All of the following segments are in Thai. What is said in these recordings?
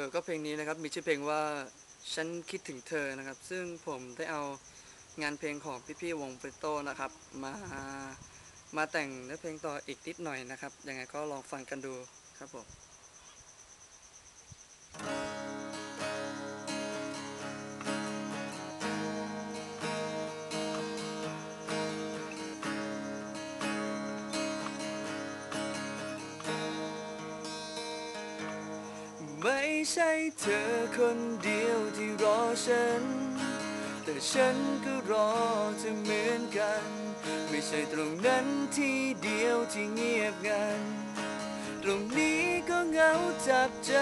อก็เพลงนี้นะครับมีชื่อเพลงว่าฉันคิดถึงเธอนะครับ ซึ่งผมได้เอางานเพลงของพี่ๆวงเปรโตนะครับ มามาแต่งเนื้อเพลงต่ออีกนิดหน่อยนะครับยังไงก็ลองฟังกันดูครับผม ใช่เธอคนเดียวที่รอฉัน แต่ฉันก็รอเธอเหมือนกัน ไม่ใช่ตรงนั้นที่เดียวที่เงียบงัน ตรงนี้ก็เหงาจับใจ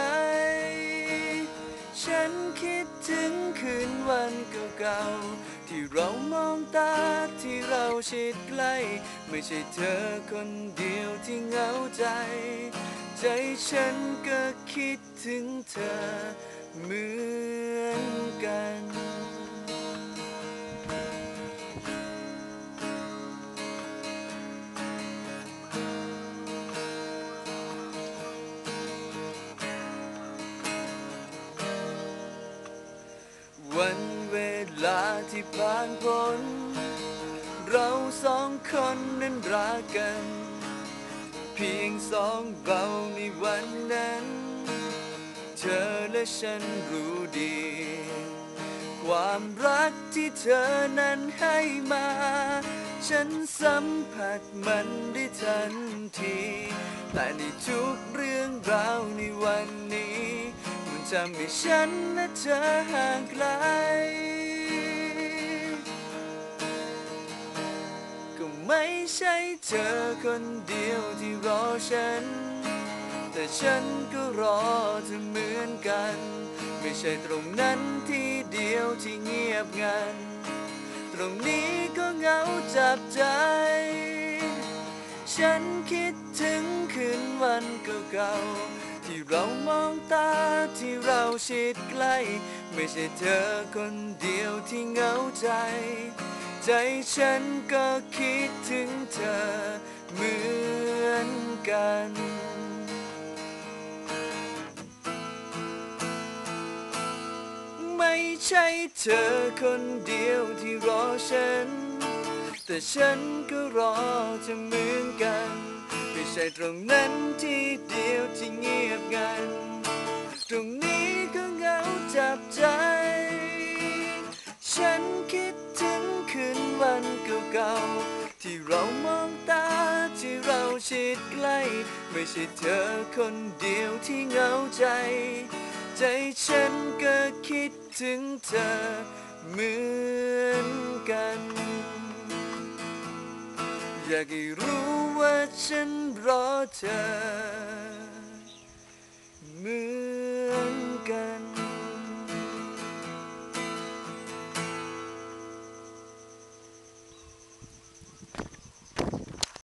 ฉันคิดถึงคืนวันเก่าๆที่เรามองตาที่เราชิดใกล้ ไม่ใช่เธอคนเดียวที่เหงาใจ ใจฉันก็คิดถึงเธอเหมือนกันวันเวลาที่ผ่านพ้น เราสองคนนั้นรักกัน เพียงสองเราในวันนั้น เธอและฉันรู้ดี ความรักที่เธอนั้นให้มา ฉันสัมผัสมันได้ทันที แต่ในทุกเรื่องราวในวันนี้ มันทำให้ฉันและเธอห่างไกล เธอคนเดียวที่รอฉัน แต่ฉันก็รอเธอเหมือนกัน ไม่ใช่ตรงนั้นที่เดียวที่เงียบงัน ตรงนี้ก็เหงาจับใจ ฉันคิดถึงคืนวันเก่าๆที่เรามองตาที่เราชิดใกล้ ไม่ใช่เธอคนเดียวที่เหงาใจ ใจฉันก็คิดถึงเธอเหมือนกัน ไม่ใช่เธอคนเดียวที่รอฉัน แต่ฉันก็รอเธอเหมือนกัน ไม่ใช่ตรงนั้นที่เดียวที่เงียบงัน ตรงนี้ก็เหงาจับใจ ชิดใกล้ ไม่ใช่เธอคนเดียวที่เหงาใจ ใจฉันก็คิดถึงเธอเหมือนกัน อยากให้รู้ว่าฉันรอเธอเหมือน